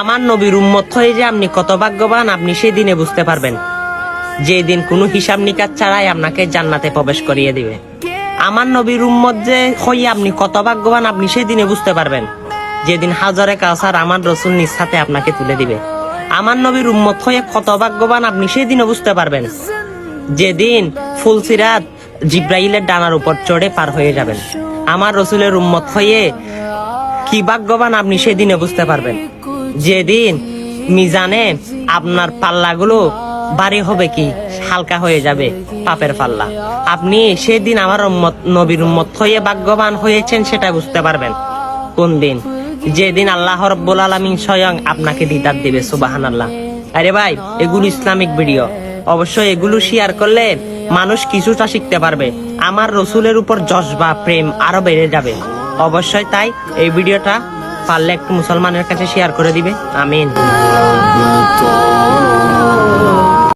আমার নবীর উম্মত হয়ে যে আপনি কত ভাগ্যবান, আপনি সেই দিনে বুঝতে পারবেন। যে দিন কোনো হিসাব নিকাজ ছাড়াই আপনাকে জান্নাতে প্রবেশ করিয়ে দিবে। আমার নবীর উম্মত যে হয়ে আপনি কত ভাগ্যবান, আপনি সেই দিনে বুঝতে পারবেন। যেদিন হাজারে কাউসার আমার রসুল নিজ হাতে আপনাকে তুলে দিবে। আমার নবীর উম্মত হয়ে কত ভাগ্যবান, আপনি সেই দিনে বুঝতে পারবেন। যেদিন ফুলসিরাত জিব্রাইলের ডানার উপর চড়ে পার হয়ে যাবেন। আমার রসুলের উম্মত হয়ে কি ভাগ্যবান, আপনি সেদিনে বুঝতে পারবেন। যেদিন মিজানে আপনার পাল্লাগুলো বাড়ি হবে কি, হালকা হয়ে যাবে পাপের পাল্লা। আপনি সেদিন আমার উম্মত, নবীর উম্মত হয়ে ভাগ্যবান হয়েছেন সেটা বুঝতে পারবেন। কোন দিন? যেদিন আল্লাহ রব্বুল আলমিন স্বয়ং আপনাকে দিদার দিবে সুবাহান আল্লাহ আরে ভাই, এগুলো ইসলামিক ভিডিও। অবশ্যই এগুলো শেয়ার করলে মানুষ কিছুটা শিখতে পারবে। আমার রসুলের উপর যশ বা প্রেম আরও বেড়ে যাবে। অবশ্যই তাই এই ভিডিওটা পারলে একটু মুসলমানের কাছে শেয়ার করে দিবে। আমিন।